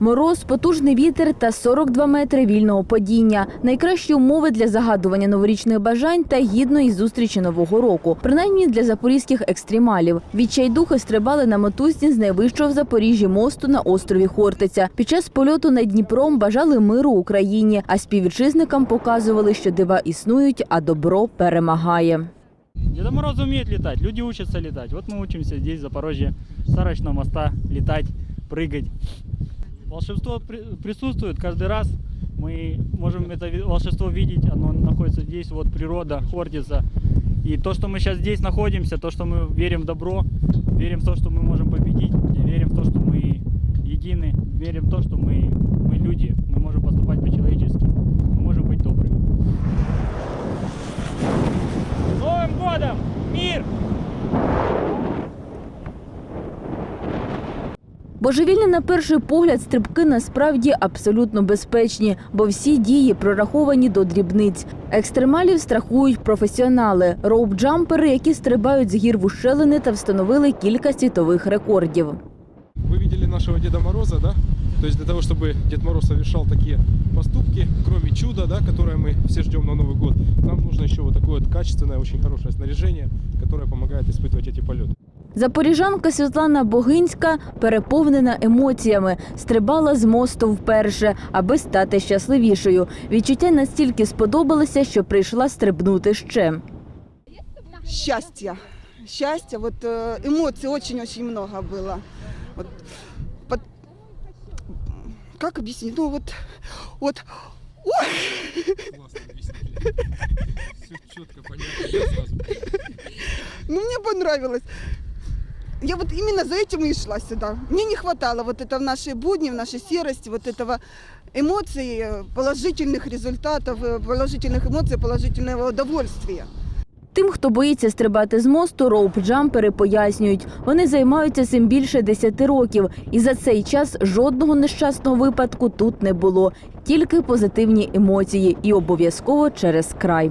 Мороз, потужний вітер та 42 метри вільного падіння. Найкращі умови для загадування новорічних бажань та гідної зустрічі нового року. Принаймні для запорізьких екстремалів. Відчайдухи стрибали на мотузні з найвищого в Запоріжжі мосту на острові Хортиця. Під час польоту над Дніпром бажали миру Україні, а співвітчизникам показували, що дива існують, а добро перемагає. Деда Мороз умеет летать, люди учатся летать. Вот мы учимся здесь, в Запорожье, с моста, летать, прыгать. Волшебство при- присутствует каждый раз. Мы можем это ви- волшебство видеть, оно находится здесь, вот природа, Хортица. И то, что мы сейчас здесь находимся, то, что мы верим в добро, верим в то, что мы можем победить, верим в то, что мы едины, верим в то, что мы, мы люди, мы можем поступать по-человечески, Божевільні на перший погляд стрибки насправді абсолютно безпечні, бо всі дії прораховані до дрібниць. Екстремалів страхують професіонали, роуп-джампери, які стрибають з гір в ущелини та встановили кілька світових рекордів. Ви бачили нашого Діда Мороза, да? То есть для того, чтобы Дед Мороз совершал такие поступки, кроме чуда, да, которое мы все ждем на Новый год, нам нужно еще вот такое вот качественное, очень хорошее снаряжение, которое помогает испытывать эти полеты. Запоріжанка Світлана Богинська переповнена емоціями, стрибала з мосту вперше, аби стати щасливішою. Відчуття настільки сподобалося, що прийшла стрибнути ще. счастья. Счастья, вот э, эмоций очень-очень много было. Как объяснить? Ну вот, вот, Классно объяснили. Все четко, понятно. Я сразу. ну мне понравилось. Я вот именно за этим и шла сюда. Мне не хватало вот это в нашей будни, в нашей серости, вот этого эмоций, э, положительных результатов, э, положительных эмоций, положительного удовольствия. Тим, хто боїться стрибати з мосту, роуп-джампери пояснюють, вони займаються цим більше 10 років, і за цей час жодного нещасного випадку тут не було. Тільки позитивні емоції і обов'язково через край.